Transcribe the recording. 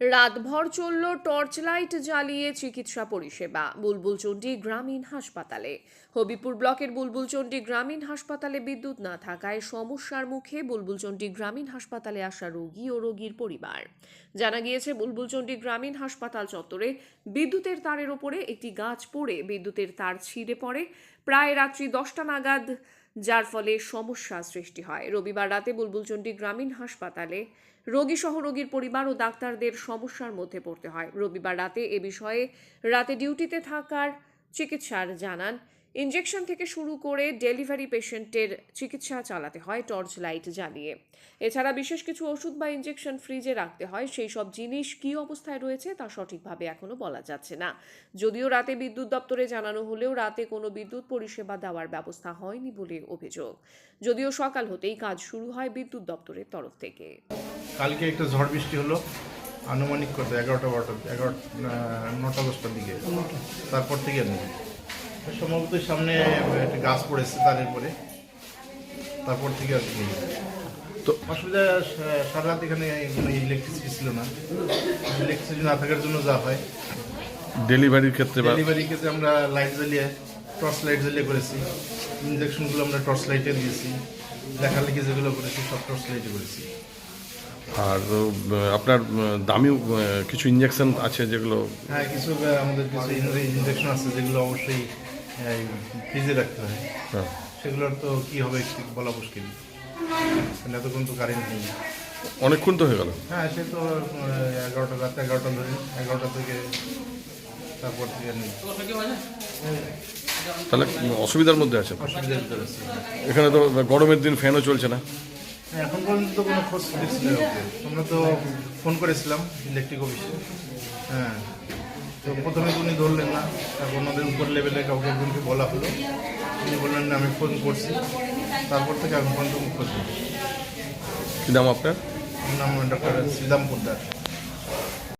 রাতভর চলল torch light জ্বালিয়ে চিকিৎসা পরিষেবা। বুলবুলচন্ডী গ্রামীণ হাসপাতালে। হবিপুর ব্লকের বুলবুলচন্ডী গ্রামীণ হাসপাতালে বিদ্যুৎ না থাকায় সমস্যার মুখে বুলবুলচন্ডী গ্রামীণ হাসপাতালে আসা রোগী ও রোগীর পরিবার। জানা গিয়েছে বুলবুলচন্ডী গ্রামীণ হাসপাতাল চত্বরে বিদ্যুতের তারের ওপরে একটি গাছ পড়ে। বিদ্যুতের তার ছিঁড়ে পড়ে। প্রায় রাত্রি দশটা নাগাদ যার ফলে সমস্যা সৃষ্টি হয়। রবিবার রাতে বুলবুলচন্ডী গ্রামীণ হাসপাতালে রোগী সহ রোগীর পরিবার ও ডাক্তারদের সমস্যার মধ্যে পড়তে হয়। রবিবার রাতে এ বিষয়ে রাতে ডিউটিতে থাকার চিকিৎসার জানান ইনজেকশন থেকে শুরু করে ডেলিভারি পেশেন্টের চিকিৎসা চালাতে হয় টর্চ লাইট জ্বালিয়ে। এছাড়া বিশেষ কিছু ওষুধ বা ইনজেকশন ফ্রিজে রাখতে হয় সেই সব জিনিস কী অবস্থায় রয়েছে তা সঠিকভাবে এখনও বলা যাচ্ছে না। যদিও রাতে বিদ্যুৎ দপ্তরে জানানো হলেও রাতে কোনো বিদ্যুৎ পরিষেবা দেওয়ার ব্যবস্থা হয়নি বলে অভিযোগ। যদিও সকাল হতেই কাজ শুরু হয় বিদ্যুৎ দপ্তরের তরফ থেকে। কালকে একটা ঝড় বৃষ্টি হলো আনুমানিক কত? এগারোটা বারোটা এগারো নটা দশটার দিকে। তারপর থেকে নেই সম্ভবত সামনে একটা গাছ পড়েছে তারের পরে। তারপর থেকে আর কি। তো অসুবিধা সারা রাত এখানে কোনো ইলেকট্রিসিটি ছিল না। ইলেকট্রিসিটি না থাকার জন্য যা হয়। ডেলিভারির ক্ষেত্রে ডেলিভারির ক্ষেত্রে আমরা লাইট জ্বালিয়ে টর্চ লাইট জ্বালিয়ে করেছি। ইঞ্জেকশনগুলো আমরা টর্চ লাইটে দিয়েছি। লেখালেখি যেগুলো করেছি সব টর্চ লাইটে করেছি। আর আপনার আহ, দামি কিছু ইঞ্জেকশন আছে যেগুলো হ্যাঁ কিছু আমাদের কিছু ইঞ্জেকশন আছে যেগুলো অবশ্যই ফ্রিজে রাখতে হয়। হ্যাঁ। সেগুলোর তো কি হবে ঠিক বলা মুশকিল। এতক্ষণ তো কারেন্ট নেই। অনেকক্ষণ তো হয়ে গেল। হ্যাঁ সে তো এগারোটা রাত এগারোটা ধরে এগারোটা থেকে তারপর থেকে নেই। তাহলে অসুবিধার মধ্যে আছে। অসুবিধার ভিতরে এখানে তো গরমের দিন ফ্যানও চলছে না। হ্যাঁ, এখন পর্যন্ত তো কোনো খোঁজ দিচ্ছি না আমরা তো ফোন করেছিলাম ইলেকট্রিক অফিসে হ্যাঁ তো প্রথমে উনি ধরলেন তারপর ওনাদের উপর লেভেলে কাউকে একজনকে বলা হলো। তিনি বললেন না আমি ফোন করছি। তারপর থেকে এখন পর্যন্ত খোঁজ কি নাম আপনার? নাম ডক্টর শ্রীদাম পোদ্দার।